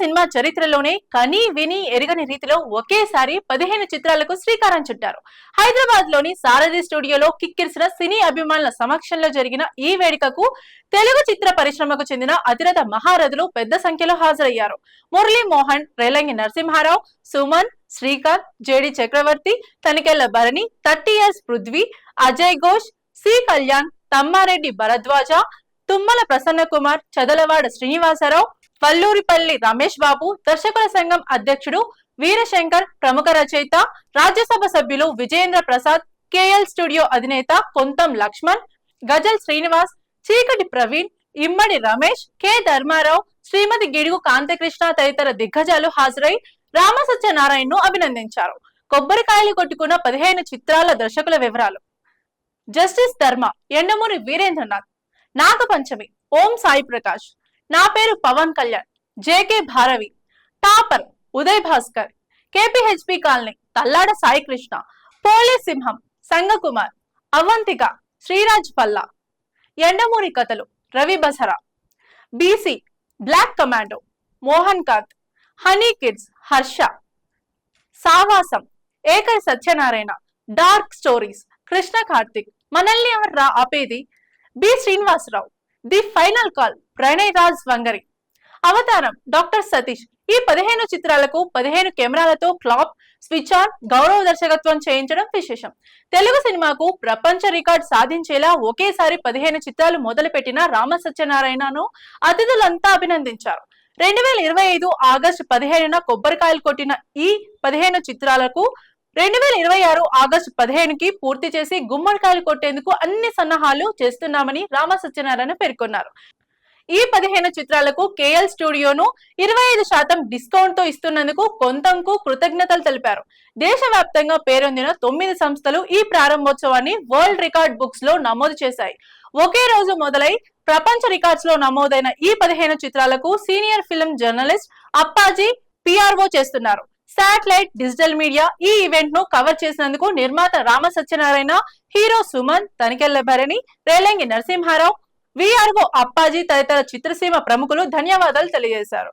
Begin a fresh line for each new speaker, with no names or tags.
Cinema చరిత్రలోనే కని విని ఎరగని రీతిలో ఒకేసారి పదిహేను చిత్రాలకు శ్రీకారం చుట్టారు. హైదరాబాద్లోని సారథి స్టూడియోలో కిక్కిరిసిన సినీ అభిమానుల సమక్షంలో జరిగిన ఈ వేడుకకు తెలుగు చిత్ర పరిశ్రమకు చెందిన అతిరథ మహారథులు పెద్ద సంఖ్యలో హాజరయ్యారు. Murali Mohan Relangi Narasimharao Suman Srikanth JD Chakravarthy Tanikella Bharani thirty years Prudhvi Ajay Ghosh C Kalyan Tammareddy Bharadwaja Tummala Prasanna Kumar Chadalavada Srinivasarao Vallurupalli Ramesh Babu దర్శకుల సంఘం అధ్యక్షుడు వీరశంకర్ ప్రముఖ రచయిత రాజ్యసభ సభ్యులు విజయేంద్ర ప్రసాద్ కేఎల్ స్టూడియో అధినేత కొంతం లక్ష్మణ్ గజల్ శ్రీనివాస్ చీకటి ప్రవీణ్ ఇమ్మడి రమేష్ కె. ధర్మారావు శ్రీమతి గిడుగు కాంతకృష్ణ తదితర దిగ్గజాలు హాజరై రామసత్యనారాయణను అభినందించారు. కొబ్బరికాయలు కొట్టుకున్న పదిహేను చిత్రాల దర్శకుల వివరాలు. జస్టిస్ ధర్మ ఎండమూరి వీరేంద్రనాథ్ నాగపంచమి ఓం సాయి ప్రకాష్ నా పేరు Pawan Kalyan. JK Bharavi. Topper Uday Bhaskar. KPHP colony Tallada Saikrishna. Police సింహం సంగకుమార్. అవంతిక శ్రీరాజ్ పల్లా. ఎండమూరి కథలు Ravi Basara. BC black commando Mohan Kanth. Honey kids Harsha. సావాసం acre Satyanarayana. Dark stories Krishna Karthik. మనల్ని ఎవరు రా ఆపేది? B Srinivasarao. The final call Pranay Raj Vangari. అవతారం doctor Satish. ఈ పదిహేను చిత్రాలకు పదిహేను కెమెరాలతో క్లాప్ స్విచ్ ఆన్ గౌరవ దర్శకత్వం చేయించడం విశేషం. తెలుగు సినిమాకు ప్రపంచ రికార్డ్ సాధించేలా ఒకేసారి పదిహేను చిత్రాలు మొదలుపెట్టిన రామ సత్యనారాయణను అతిథులంతా అభినందించారు. రెండు వేల ఇరవై ఐదు ఆగస్టు పదిహేనున కొబ్బరికాయలు కొట్టిన ఈ పదిహేను చిత్రాలకు రెండు వేల ఇరవై ఆరు ఆగస్టు పదిహేనుకి పూర్తి చేసి గుమ్మడికాయలు కొట్టేందుకు అన్ని సన్నాహాలు చేస్తున్నామని రామ సత్యనారాయణ పేర్కొన్నారు. ఈ పదిహేను చిత్రాలకు కేఎల్ స్టూడియోను ఇరవై ఐదు శాతం డిస్కౌంట్తో ఇస్తున్నందుకు కొంతంకు కృతజ్ఞతలు తెలిపారు. దేశవ్యాప్తంగా పేరొందిన తొమ్మిది సంస్థలు ఈ ప్రారంభోత్సవాన్ని వరల్డ్ రికార్డ్ బుక్స్లో నమోదు చేశాయి. ఒకే రోజు మొదలై ప్రపంచ రికార్డ్స్లో నమోదైన ఈ పదిహేను చిత్రాలకు senior film journalist Appaji PRO చేస్తున్నారు. శాటిలైట్ డిజిటల్ మీడియా ఈ ఈవెంట్ను కవర్ చేసినందుకు నిర్మాత రామ సత్యనారాయణ హీరో సుమన్ తనికెళ్ళ భరణి రేలంగి నరసింహారావు విఆర్ఓ అప్పాజీ తదితర చిత్రసీమ ప్రముఖులు ధన్యవాదాలు తెలియజేశారు.